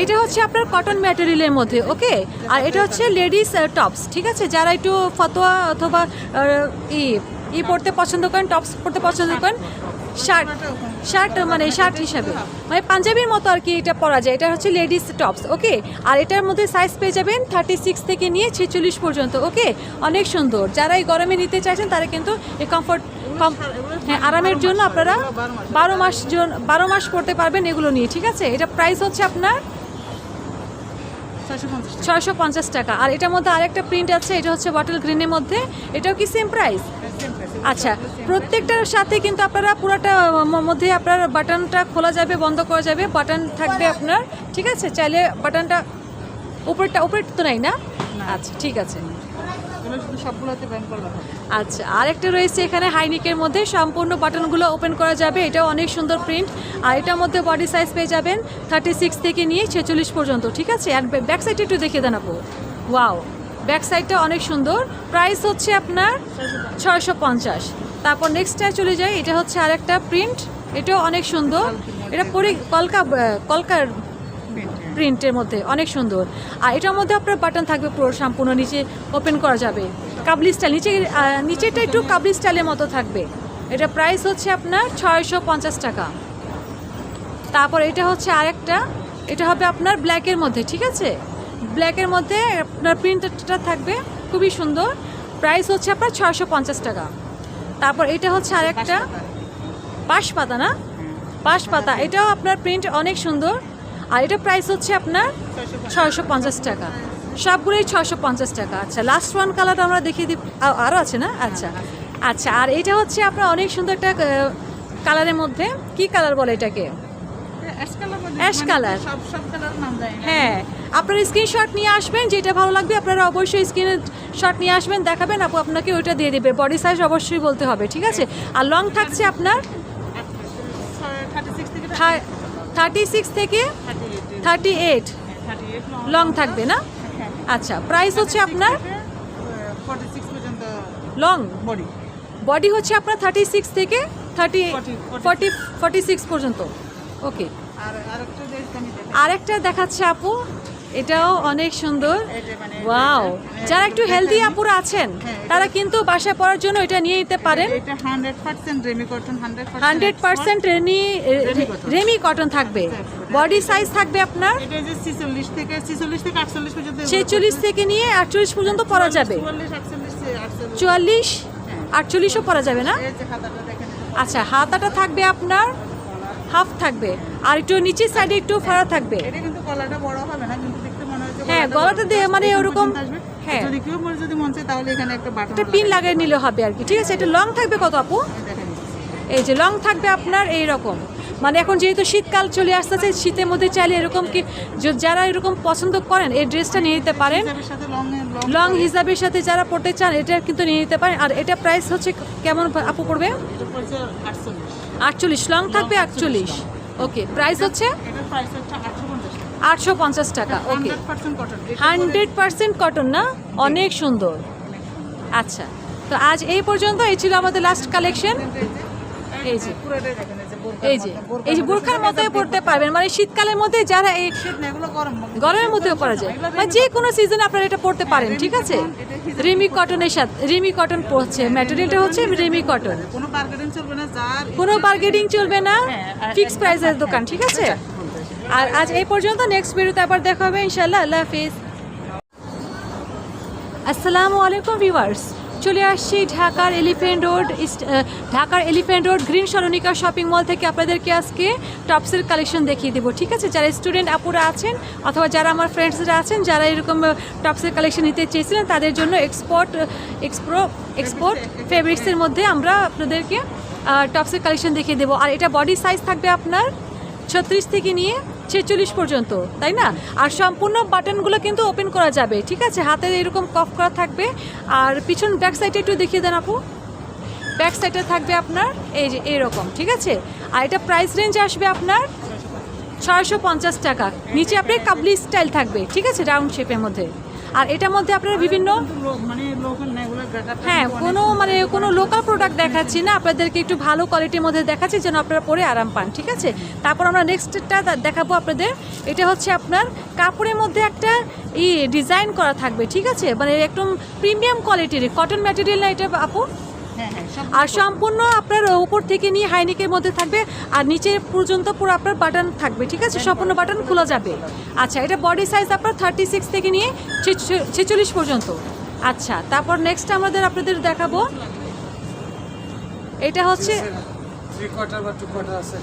এটা হচ্ছে আপনার কটন ম্যাটেরিয়ালের মধ্যে ওকে আর এটা হচ্ছে লেডিস টপস ঠিক আছে? যারা একটু ফতোয়া অথবা ই ই পড়তে পছন্দ করেন টপস পড়তে পছন্দ করেন শার্ট শার্ট মানে শার্ট হিসাবে। মানে পাঞ্জাবির মতো আর কি এটা পরা যায়। এটা হচ্ছে লেডিস টপস ওকে আর এটার মধ্যে সাইজ পেয়ে যাবেন থার্টি সিক্স থেকে নিয়ে ছেচল্লিশ পর্যন্ত ওকে অনেক সুন্দর। যারা এই গরমে নিতে চাইছেন, তারা কিন্তু এই কমফোর্ট হ্যাঁ আরামের জন্য আপনারা বারো মাস বারো মাস পড়তে পারবেন এগুলো নিয়ে, ঠিক আছে? এটা প্রাইস হচ্ছে আপনার ছয়শো পঞ্চাশ টাকা। আর এটার মধ্যে আরেকটা প্রিন্ট আছে এটা হচ্ছে বটল গ্রিনের মধ্যে। এটাও কি সেম প্রাইস আচ্ছা প্রত্যেকটার সাথে কিন্তু আপনারা পুরোটা মধ্যে আপনার বাটনটা খোলা যাবে বন্ধ করা যাবে বাটন থাকবে আপনার ঠিক আছে? চাইলে বাটনটা উপরটা উপরের তো নাই না। আচ্ছা ঠিক আছে। সবগুলোতে করবে আচ্ছা আরেকটা রয়েছে এখানে হাইনিকের মধ্যে। সম্পূর্ণ বাটনগুলো ওপেন করা যাবে। এটাও অনেক সুন্দর প্রিন্ট আর এটার মধ্যে বডি সাইজ পেয়ে যাবেন থার্টি সিক্স থেকে নিয়ে ছেচল্লিশ পর্যন্ত, ঠিক আছে? আর ব্যাক সাইডটা একটু দেখিয়ে দেন আপু। ওয়াও ব্যাক সাইডটা অনেক সুন্দর। প্রাইস হচ্ছে আপনার ছয়শো পঞ্চাশ। তারপর নেক্সটটায় চলে যায় এটা হচ্ছে আরেকটা প্রিন্ট এটাও অনেক সুন্দর। এটা পরি কলকা কলকার প্রিন্টের মধ্যে। অনেক সুন্দর। আর এটার মধ্যে আপনার বাটন থাকবে পুরো, সম্পূর্ণ নিচে ওপেন করা যাবে। কাবলি স্টাইল নিচে আহ, নিচেরটা একটু কাবলি স্টাইলের মতো থাকবে। এটা প্রাইস হচ্ছে আপনার ছয়শো পঞ্চাশ টাকা। তারপর এটা হচ্ছে আরেকটা এটা হবে আপনার ব্ল্যাকের মধ্যে ঠিক আছে? ব্ল্যাকের মধ্যে আপনার প্রিন্টটা থাকবে খুবই সুন্দর। প্রাইস হচ্ছে আপনার ছয়শো পঞ্চাশ টাকা। তারপর এটা হচ্ছে আরেকটা বাঁশ পাতা না? বাঁশ পাতা এটাও আপনার প্রিন্ট অনেক সুন্দর। আর এটা প্রাইস হচ্ছে আপনার ছয়শো পঞ্চাশ টাকা। সবগুলোই ছশো পঞ্চাশ টাকা। আচ্ছা লাস্ট ওয়ান কালারটা আমরা দেখিয়ে দিই। আরও আছে না? আচ্ছা। আচ্ছা আর এটা হচ্ছে আপনার অনেক সুন্দর একটা কালারের মধ্যে। কি কালার বলে এটাকে? অ্যাশ কালার যায় হ্যাঁ আপনারা স্ক্রিনশট নিয়ে আসবেন যেটা ভালো লাগবে আপনারা অবশ্যই স্ক্রিনের শট নিয়ে আসবেন দেখাবেন আপু আপনাকে ওইটা দিয়ে দেবে। বডি সাইজ অবশ্যই বলতে হবে ঠিক আছে? আর লং থাকছে আপনার? থার্টি সিক্স থেকে থার্টি এইট লং থাকবে না? আচ্ছা প্রাইস হচ্ছে আপনার? লং বডি বডি হচ্ছে আপনার থার্টি সিক্স থেকে থার্টি 40, ফর্টি ফর্টি সিক্স পর্যন্ত। ওকে আর আরেকটা দেখাচ্ছে আপু। এটাও অনেক সুন্দর। ওয়াও। যারা একটু হেলদি আপুরা আছেন তারা কিন্তু বাসায় পড়ার জন্য এটা নিয়ে নিতে পারেন। Hundred percent ramie ramie cotton থাকবে। বডি সাইজ থাকবে আপনার? ছিচল্লিশ থেকে নিয়ে আটচল্লিশ পর্যন্ত পরা যাবে। চুয়াল্লিশ চুয়াল্লিশ আটচল্লিশও পরা যাবে না? আচ্ছা হাতাটা থাকবে আপনার হাফ থাকবে। আর একটু নিচের সাইডে একটু ফাড়া থাকবে। এটা কিন্তু গলাটা বড় হবে না কিন্তু হ্যাঁ, গলাটা দিয়ে মানে ওরকম- হ্যাঁ। যদি কেউ মনে যদি মন চায় তাহলে এখানে একটা বাটন একটা পিন লাগিয়ে নিলে হবে আর কি। ঠিক আছে এটা লং থাকবে কত আপু? এই যে লং থাকবে আপনার এই রকম মানে এখন যেহেতু শীতকাল চলে আসতেছে শীতের মধ্যে চাইলে এরকম কি যারা এরকম পছন্দ করেন এই ড্রেসটা নিয়ে নিতে পারেন। লং হিসাবের সাথে যারা পড়তে চান এটা কিন্তু নিয়ে নিতে পারেন। আর এটা প্রাইস হচ্ছে কেমন আপু পড়বে? আটচল্লিশ। লং থাকবে আটচল্লিশ ওকে প্রাইস হচ্ছে? আটশো পঞ্চাশ টাকা ওকে হান্ড্রেড পার্সেন্ট কটন না? অনেক সুন্দর। আচ্ছা তো আজ এই পর্যন্ত এই ছিল আমাদের লাস্ট কালেকশন এই যে এই যে। এই যে বোরখার মধ্যে পড়তে পারবেন। মানে শীতকালের মধ্যে যারা এই গরমের মধ্যেও পরা যায়। মানে যে কোনো সিজনে আপনারা এটা পড়তে পারেন ঠিক আছে? রিমি কটনের সাথে রিমি কটন পড়ছে। ম্যাটেরিয়ালটা হচ্ছে রিমি কটন কোনো বার্গেনিং চলবে না যার কোনো বার্গেনিং চলবে না। হ্যাঁ, ফিক্স প্রাইসের দোকান ঠিক আছে? আর আজ এই পর্যন্ত নেক্সট ভিডিওতে আবার দেখা হবে ইনশাল্লাহ আল্লাহ হাফিজ। আসসালামু আলাইকুম ভিউয়ার্স চলে আসছি ঢাকার এলিফেন্ট রোড ঢাকার এলিফেন্ট রোড গ্রিন সরণিকা শপিং মল থেকে আপনাদেরকে আজকে টপসের কালেকশন দেখিয়ে দেবো, ঠিক আছে? যারা স্টুডেন্ট আপুরা আছেন, অথবা যারা আমার ফ্রেন্ডসরা আছেন, যারা এরকম টপসের কালেকশন নিতে চেয়েছিলেন, তাদের জন্য এক্সপোর্ট এক্সপ্রো এক্সপোর্ট ফেব্রিক্সের মধ্যে আমরা আপনাদেরকে টপসের কালেকশন দেখিয়ে দেবো। আর এটা বডি সাইজ থাকবে আপনার ছত্রিশ থেকে নিয়ে ছেচল্লিশ পর্যন্ত, তাই না? আর সম্পূর্ণ বাটনগুলো কিন্তু ওপেন করা যাবে, ঠিক আছে? হাতে এরকম কফ করা থাকবে। আর পিছন ব্যাক সাইডে একটু দেখিয়ে দেন আপু। ব্যাক সাইডে থাকবে আপনার, এই যে এরকম, ঠিক আছে? আর এটা প্রাইস রেঞ্জ আসবে আপনার ছয়শো পঞ্চাশ টাকা। নিচে আপনার কাবলি স্টাইল থাকবে, ঠিক আছে? রাউন্ড শেপের মধ্যে। আর এটার মধ্যে আপনারা বিভিন্ন হ্যাঁ কোনো মানে কোনো লোকাল প্রোডাক্ট দেখাচ্ছি না। আপনাদেরকে একটু ভালো কোয়ালিটির মধ্যে দেখাচ্ছি যেন আপনারা পরে আরাম পান, ঠিক আছে? তারপর আমরা নেক্সটটা দেখাবো আপনাদের। এটা হচ্ছে আপনার কাপড়ের মধ্যে একটা ই ডিজাইন করা থাকবে, ঠিক আছে? মানে একদম প্রিমিয়াম কোয়ালিটির কটন ম্যাটেরিয়াল না এটা আপু? আর সম্পূর্ণ আপনার উপর থেকে নিয়ে হাইনেকের মধ্যে থাকবে আর নিচে পর্যন্ত পুরো আপনার বাটন থাকবে ঠিক আছে? সম্পূর্ণ বাটন খোলা যাবে। আচ্ছা এটা বডি সাইজ আপনার থার্টি সিক্স থেকে নিয়ে ছেচল্লিশ পর্যন্ত। আচ্ছা তারপর নেক্সট আমাদের আপনাদের দেখাবো। এটা হচ্ছে থ্রি কোয়ার্টার বা টু কোয়ার্টার আছে।